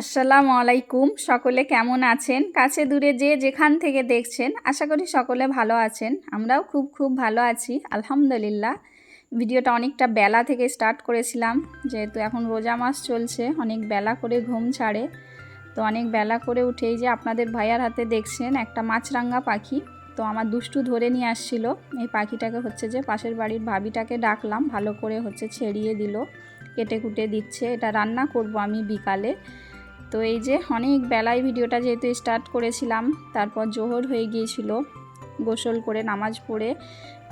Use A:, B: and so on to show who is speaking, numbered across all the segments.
A: আসসালামু আলাইকুম। সকলে কেমন আছেন? কাছে দূরে যে যেখান থেকে দেখছেন, আশা করি সকলে ভালো আছেন। আমরাও খুব খুব ভালো আছি, আলহামদুলিল্লাহ। ভিডিওটা অনেকটা বেলা থেকে স্টার্ট করেছিলাম, যেহেতু এখন রোজা মাস চলছে, অনেক বেলা করে ঘুম ছাড়ে। তো অনেক বেলা করে উঠেই যে আপনাদের ভাইয়ার হাতে দেখছেন একটা মাছরাঙ্গা পাখি। তো আমার দুষ্টু ধরে নিয়ে আসছিল, এই পাখিটাকে হচ্ছে যে পাশের বাড়ির ভাবিটাকে ডাকলাম, ভালো করে হচ্ছে ছেড়িয়ে দিল, কেটে কুটে দিচ্ছে। এটা রান্না করব আমি বিকালে। তো এই যে অনেক বেলায় ভিডিওটা যেহেতু স্টার্ট করেছিলাম, তারপর জোহর হয়ে গিয়েছিল গোসল করে, নামাজ পড়ে,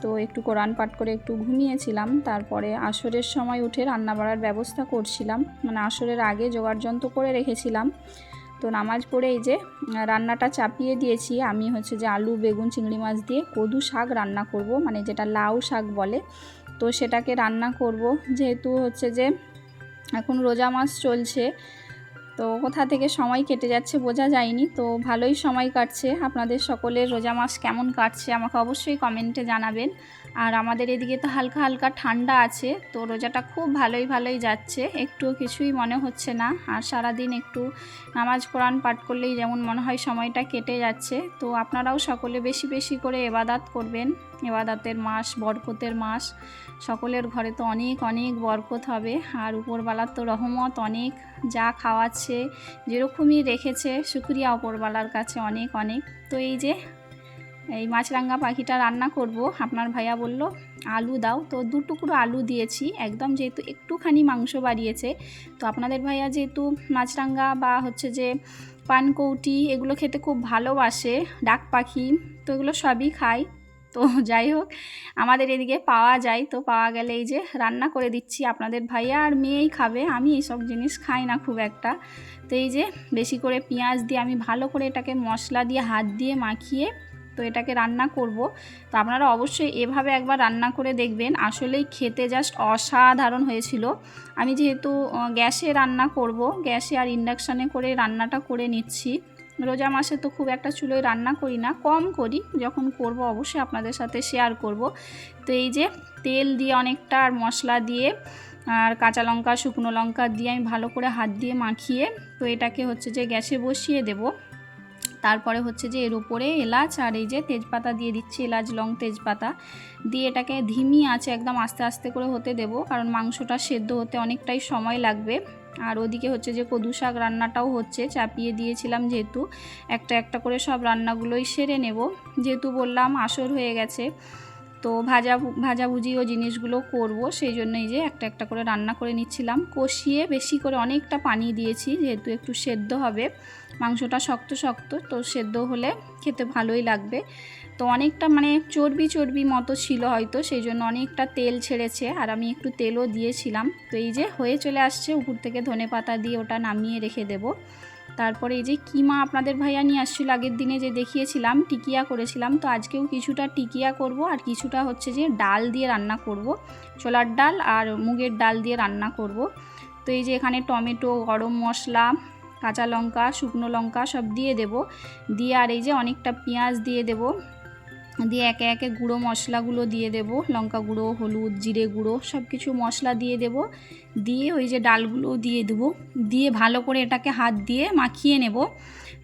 A: তো একটু কোরআন পাঠ করে একটু ঘুমিয়েছিলাম, তারপরে আসরের সময় উঠে রান্না বাড়ার ব্যবস্থা করছিলাম মানে আসরের আগে জোগাড় যন্ত্র করে রেখেছিলাম। তো নামাজ পড়ে এই যে রান্নাটা চাপিয়ে দিয়েছি, আমি হচ্ছে যে আলু, বেগুন, চিংড়ি মাছ দিয়ে কদু শাক রান্না করব মানে যেটা লাউ শাক বলে। তো সেটাকে রান্না করব, যেহেতু হচ্ছে যে এখন রোজা মাস চলছে তো কোথা থেকে সময় কেটে যাচ্ছে বোঝা যায়নি। তো ভালোই সময় কাটছে। আপনাদের সকলের রোজা মাস কেমন কাটছে আমাকে অবশ্যই কমেন্টে জানাবেন। আর আমাদের এদিকে তো হালকা হালকা ঠান্ডা আছে, তো রোজাটা খুব ভালোই ভালোই যাচ্ছে। একটু কিছুই মনে হচ্ছে না। আর সারাদিন একটু নামাজ, কোরআন পাঠ করলেই যেমন মনে হয় সময়টা কেটে যাচ্ছে। তো আপনারাও সকলে বেশি বেশি করে এবাদাত করবেন। এবাদাতের মাস, বরকতের মাস। সকলের ঘরে তো অনেক অনেক বরকত হবে। আর উপরবালার তো রহমত অনেক। যা খাওয়াচ্ছে, যেরকমই রেখেছে, শুক্রিয়া উপরবালার কাছে অনেক অনেক। তো এই যে, এই মাছরাঙ্গা পাখিটা রান্না করব, আপনার ভাইয়া বলল, আলু দাও। তো দু টুকরো আলু দিয়েছি। একদম যেহেতু একটুখানি মাংস বাড়িয়েছে, তো আপনাদের ভাইয়া যেহেতু মাছরাঙ্গা বা হচ্ছে যে পানকৌটি, এগুলো খেতে খুব ভালোবাসে, ডাক পাখি, তো এগুলো সবই খায়। তো যাই হোক, আমাদের এদিকে পাওয়া যায়। তো পাওয়া গেলে এই যে রান্না করে দিচ্ছি আপনাদের ভাইয়া আর মেয়েই খাবে। আমি এইসব জিনিস খাই না খুব একটা। তো এই যে বেশি করে পেঁয়াজ দিয়ে আমি ভালো করে এটাকে মশলা দিয়ে হাত দিয়ে মাখিয়ে তো এটাকে রান্না করব। তো আপনারা অবশ্যই এভাবে একবার রান্না করে দেখবেন। আসলেই খেতে জাস্ট অসাধারণ হয়েছিল। আমি যেহেতু গ্যাসে রান্না করব, গ্যাসে আর ইন্ডাকশানে করে রান্নাটা করে নিচ্ছি। রোজা মাসে তো খুব একটা চুলোয় রান্না করি না, কম করি, যখন করব অবশ্যই আপনাদের সাথে শেয়ার করব। তো এই যে তেল দিয়ে অনেকটা আর মশলা দিয়ে আর কাঁচা লঙ্কা, শুকনো লঙ্কা দিয়ে আমি ভালো করে হাত দিয়ে মাখিয়ে, তো এটাকে হচ্ছে যে গ্যাসে বসিয়ে দেব। তারপরে হচ্ছে যে এর উপরে এলাচ আর এই যে তেজপাতা দিয়ে দিচ্ছি, এলাচ, লং তেজপাতা দিয়ে এটাকে ধিমি আছে একদম আস্তে আস্তে করে হতে দেব, কারণ মাংসটা সেদ্ধ হতে অনেকটাই সময় লাগবে। আর ওদিকে হচ্ছে যে কদু শাক রান্নাটাও হচ্ছে, চাপিয়ে দিয়েছিলাম যেহেতু। একটা একটা করে সব রান্নাগুলোই সেরে নেব। যেহেতু বললাম আসর হয়ে গেছে তো ভাজা ভাজাভুজি ও জিনিসগুলো করব। সেই জন্যই যে একটা একটা করে রান্না করে নিচ্ছিলাম। কষিয়ে বেশি করে অনেকটা পানি দিয়েছি, যেহেতু একটু সেদ্ধ হবে। মাংসটা শক্ত শক্ত, তো সেদ্ধ হলে খেতে ভালোই লাগবে। তো অনেকটা মানে চর্বি চর্বি মতো ছিল হয়তো, সেই জন্য অনেকটা তেল ছেড়েছে। আর আমি একটু তেলও দিয়েছিলাম। তো এই যে হয়ে চলে আসছে, উপর থেকে ধনে পাতা দিয়ে ওটা নামিয়ে রেখে দেব। তারপরে এই যে কিমা আপনাদের ভাইয়া নিয়ে আসছিল আগের দিনে যে দেখিয়েছিলাম, টিকিয়া করেছিলাম। তো আজকেও কিছুটা টিকিয়া করব আর কিছুটা হচ্ছে যে ডাল দিয়ে রান্না করব। ছোলার ডাল আর মুগের ডাল দিয়ে রান্না করব। তো এই যে এখানে টমেটো, গরম মশলা, কাঁচা লঙ্কা, শুকনো লঙ্কা সব দিয়ে দেব। দিয়ে আর এই যে অনেকটা পেঁয়াজ দিয়ে দেব। দিয়ে একে একে গুঁড়ো মশলাগুলো দিয়ে দেব। লঙ্কা গুঁড়ো, হলুদ, জিরে গুঁড়ো সব কিছু মশলা দিয়ে দেব। দিয়ে ওই যে ডালগুলো দিয়ে দেবো। দিয়ে ভালো করে এটাকে হাত দিয়ে মাখিয়ে নেব।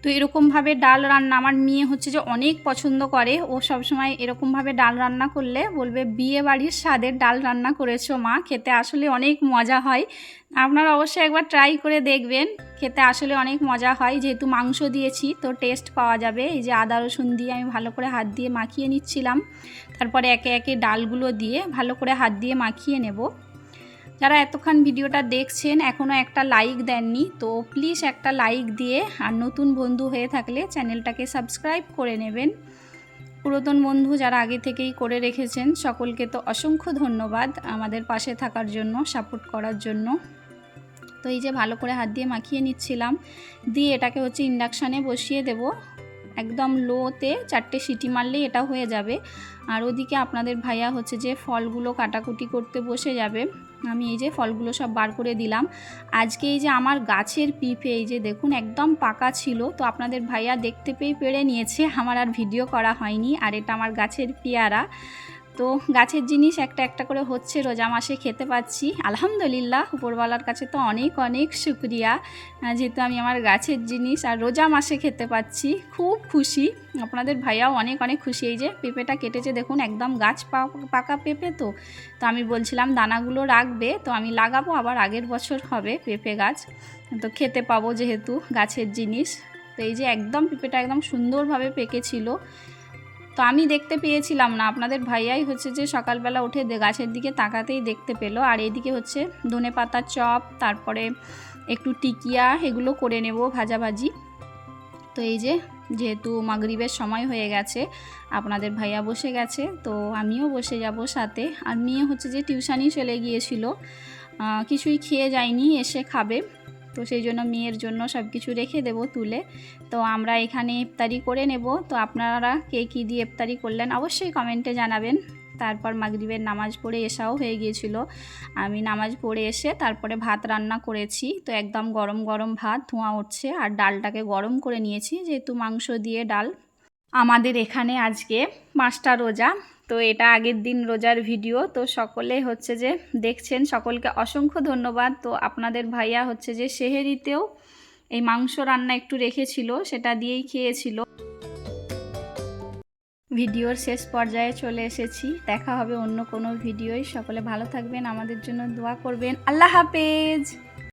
A: তো এরকমভাবে ডাল রান্না আমার মেয়ে হচ্ছে যে অনেক পছন্দ করে। ও সবসময় এরকমভাবে ডাল রান্না করলে বলবে, বিয়ে বাড়ির স্বাদের ডাল রান্না করেছ মা, খেতে আসলে অনেক মজা হয়। আপনারা অবশ্যই একবার ট্রাই করে দেখবেন, খেতে আসলে অনেক মজা হয়। যেহেতু মাংস দিয়েছি, তো টেস্ট পাওয়া যাবে। এই যে আদা, রসুন দিয়ে আমি ভালো করে হাত দিয়ে মাখিয়ে নিচ্ছিলাম। তারপরে একে একে ডালগুলো দিয়ে ভালো করে হাত দিয়ে মাখিয়ে নেব। যারা এতক্ষণ ভিডিওটা দেখছেন এখনও একটা লাইক দেননি, তো প্লিজ একটা লাইক দিয়ে আর নতুন বন্ধু হয়ে থাকলে চ্যানেলটাকে সাবস্ক্রাইব করে নেবেন। পুরাতন বন্ধু যারা আগে থেকেই করে রেখেছেন, সকলকে তো অসংখ্য ধন্যবাদ আমাদের পাশে থাকার জন্য সাপোর্ট করার জন্য। তো এই যে ভালো করে হাত দিয়ে মাখিয়ে নিচ্ছিলাম, দিয়ে এটাকে হচ্ছে ইন্ডাকশানে বসিয়ে দেব। একদম লোতে চারটে সিটি মারলেই এটা হয়ে যাবে। আর ওদিকে আপনাদের ভাইয়া হচ্ছে যে ফলগুলো কাটাকুটি করতে বসে যাবে। আমি এই যে ফলগুলো সব বার করে দিলাম। আজকে এই যে আমার গাছের পিঁপে এই যে দেখুন একদম পাকা ছিল, তো আপনাদের ভাইয়া দেখতে পেয়ে পেরে নিয়েছে। আমার আর ভিডিও করা হয়নি, আর এটা আমার গাছের পেয়ারা। তো গাছের জিনিস একটা একটা করে হচ্ছে, রোজা মাসে খেতে পাচ্ছি। আলহামদুলিল্লাহ, উপরওয়ালার কাছে তো অনেক অনেক শুক্রিয়া। যেহেতু আমি আমার গাছের জিনিস আর রোজা মাসে খেতে পাচ্ছি, খুব খুশি। আপনাদের ভাইয়াও অনেক অনেক খুশি। এই যে পেঁপেটা কেটেছে, দেখুন একদম গাছ পাকা পেঁপে তো। তো আমি বলছিলাম, দানাগুলো রাখবে, তো আমি লাগাবো, আবার আগের বছর হবে পেঁপে গাছ। তো খেতে পাবো যেহেতু গাছের জিনিস। তো এই যে একদম পেঁপেটা একদম সুন্দরভাবে পেকেছিল। তো আমি দেখতে পেয়েছিলাম না। আপনাদের ভাইয়াই হচ্ছে যে সকালবেলা উঠে গাছের দিকে তাকাতেই দেখতে পেল। আর এইদিকে হচ্ছে ধনে পাতা চপ, তারপরে একটু টিকিয়া, এগুলো করে নেব ভাজাভাজি। তো এই যে, যেহেতু মাগরিবের সময় হয়ে গেছে, আপনাদের ভাইয়া বসে গেছে, তো আমিও বসে যাব সাথে। আর মেয়ে হচ্ছে যে টিউশানই চলে গিয়েছিল। কিছুই খেয়ে যায়নি, এসে খাবে। তো সেই জন্য মেয়ের জন্য সব কিছু রেখে দেব তুলে। তো আমরা এখানে ইফতারি করে নেব। তো আপনারা কে কী দিয়ে ইফতারি করলেন অবশ্যই কমেন্টে জানাবেন। তারপর মাগরিবের নামাজ পড়ে এসাও হয়ে গিয়েছিল। আমি নামাজ পড়ে এসে তারপরে ভাত রান্না করেছি। তো একদম গরম গরম ভাত, ধোঁয়া উঠছে। আর ডালটাকে গরম করে নিয়েছি, যেহেতু মাংস দিয়ে ডাল। আমাদের এখানে আজকে পাঁচটা রোজা। তো এটা আগের দিন রোজার ভিডিও। তো সকলে হচ্ছে যে দেখছেন, সকলকে অসংখ্য ধন্যবাদ। তো আপনাদের ভাইয়া হচ্ছে যে সেহেরিতেও এই মাংস রান্না একটু রেখেছিল, সেটা দিয়েই খেয়েছিল। ভিডিওর শেষ পর্যায়ে চলে এসেছি। দেখা হবে অন্য কোনো ভিডিওই সকলে ভালো থাকবেন, আমাদের জন্য দোয়া করবেন। আল্লাহ হাফেজ!